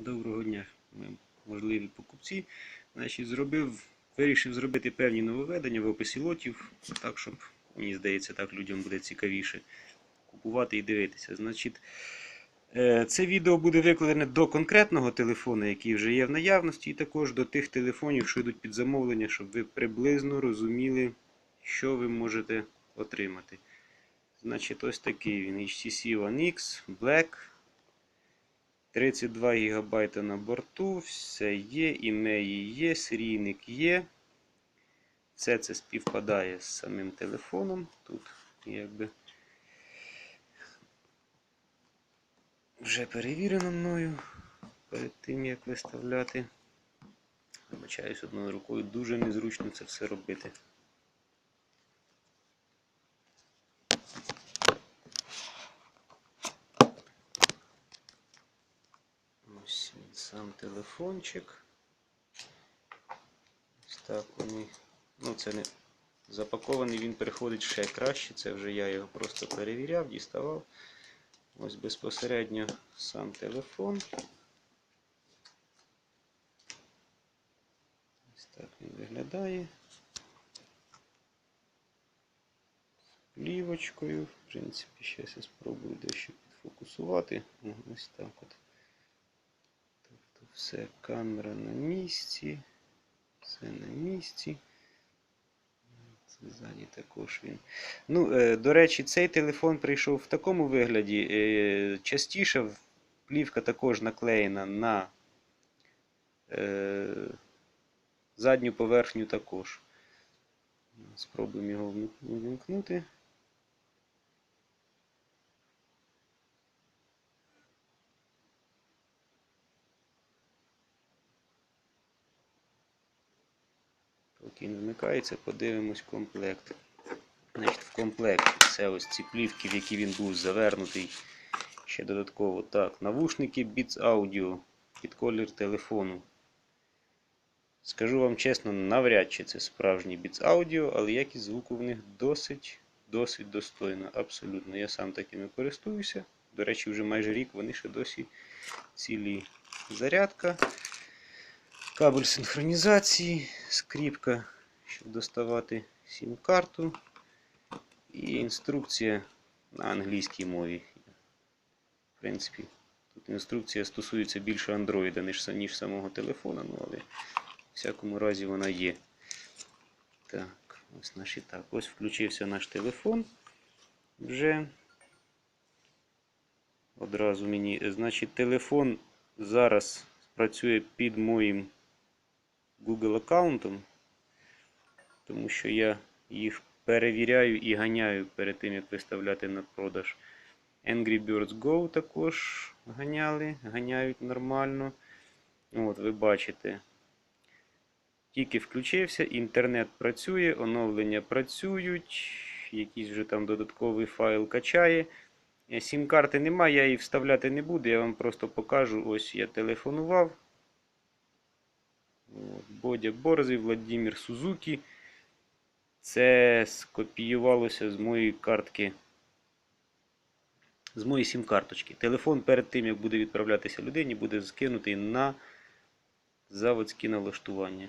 Доброго дня, можливі покупці. Значить, зробив, вирішив зробити певні нововведення в описі лотів, так, щоб, мені здається, так людям буде цікавіше купувати і дивитися. Значить, е, це відео буде викладене до конкретного телефону, який вже є в наявності, і також до тих телефонів, що йдуть під замовлення, щоб ви приблизно розуміли, що ви можете отримати. Значить, ось такий він HTC One X Black. 32 ГБ на борту, все є, імеї є, серійник є. Все це співпадає з самим телефоном. Тут якби вже перевірено мною перед тим, як виставляти. Вибачаюсь одною рукою, дуже незручно це все робити. Ось він сам телефончик. Ось так вони. Ну, це не запакований, він переходить ще краще. Це вже я його просто перевіряв, діставав. Ось безпосередньо сам телефон. Ось так він виглядає. З плівочкою. В принципі, зараз я спробую дещо підфокусувати. Ось так от. Все, камера на місці, все на місці. Ззаді також він. Ну, е, до речі, цей телефон прийшов в такому вигляді. Е, частіше плівка також наклеєна на е, задню поверхню також. Спробуємо його вмик- він вмикається, подивимось комплект. Значить, в комплекті це ось ці плівки, в які він був завернутий. Ще додатково. Так, навушники Beats Audio під колір телефону. Скажу вам чесно, навряд чи це справжній Beats Audio, але якість звуку в них досить досить достойна. Абсолютно. Я сам такими користуюся. До речі, вже майже рік вони ще досі цілі. Зарядка. Кабель синхронізації, скріпка, щоб доставати сім-карту. І інструкція на англійській мові. В принципі, тут інструкція стосується більше Android, ніж, ніж самого телефона, ну але в всякому разі вона є. Так, ось наш і так. Ось включився наш телефон. Вже. Одразу мені. Значить, телефон зараз працює під моїм Google аккаунтом, тому що я їх перевіряю і ганяю перед тим, як виставляти на продаж. Angry Birds Go також ганяли, ганяють нормально. От, ви бачите. Тільки включився, інтернет працює, оновлення працюють, якийсь вже там додатковий файл качає. Е, Сім-карти немає, я її вставляти не буду, я вам просто покажу. Ось я телефонував. Бодя Борзий, Владимир Сузукі. Це скопіювалося з моєї картки. З моєї сім-карточки. Телефон перед тим, як буде відправлятися людині, буде скинутий на заводські налаштування.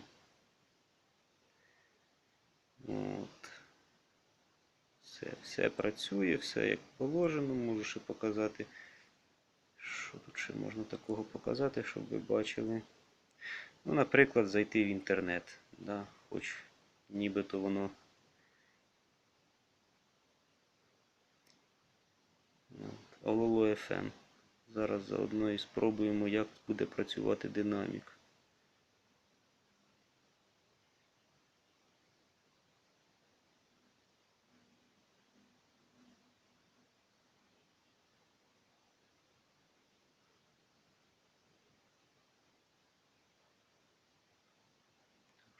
От. Все, все працює, все як положено. Можу ще показати. Що тут ще можна такого показати, щоб ви бачили. Ну, наприклад, зайти в інтернет. Да? Хоч нібито воно. Ололо FM. Зараз заодно і спробуємо, як буде працювати динамік.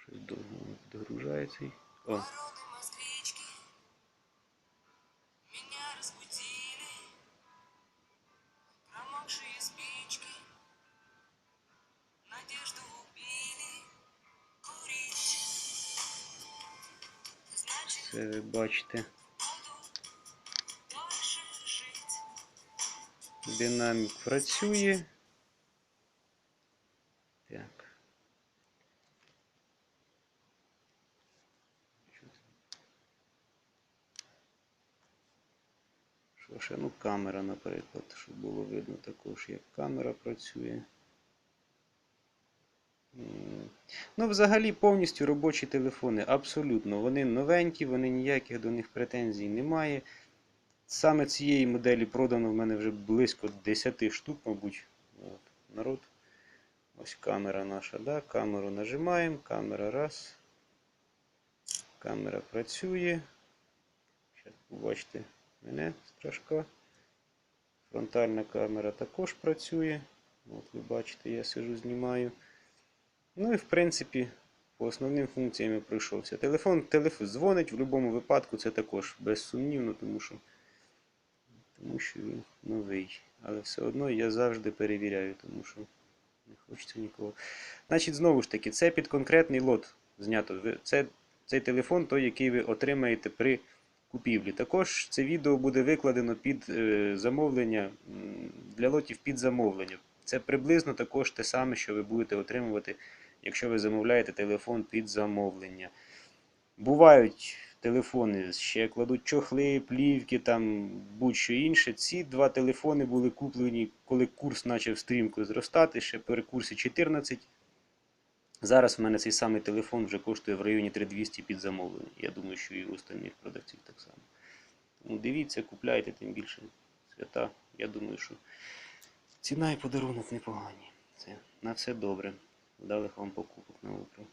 Щось довго воно догружається. О. Це ви бачите. Динамік працює. Що? Ну, камера, наприклад, щоб було видно також, як камера працює. Ну, взагалі, повністю робочі телефони. Абсолютно. Вони новенькі, вони ніяких до них претензій немає. Саме цієї моделі продано в мене вже близько 10 штук, мабуть. От, народ. Ось камера наша, да? камеру нажимаємо, камера раз. Камера працює. Зараз побачите мене страшка. Фронтальна камера також працює. От ви бачите, я сижу, знімаю. Ну і в принципі, по основним функціям я пройшовся. Телефон, телефон дзвонить в будь-якому випадку, це також безсумнівно, тому що, тому що він новий. Але все одно я завжди перевіряю, тому що не хочеться нікого. Значить, знову ж таки, це під конкретний лот знято. Це, цей телефон, той, який ви отримаєте при купівлі. Також це відео буде викладено під е, замовлення для лотів під замовлення. Це приблизно також те саме, що ви будете отримувати, якщо ви замовляєте телефон під замовлення. Бувають телефони, ще кладуть чохли, плівки, там будь-що інше. Ці два телефони були куплені, коли курс почав стрімко зростати, ще при курсі 14. Зараз в мене цей самий телефон вже коштує в районі 3200 під замовлення. Я думаю, що і у остальних продавців так само. Тому дивіться, купляйте, тим більше свята. Я думаю, що ціна і подарунок непогані. Це на все добре. Вдалих вам покупок на утро.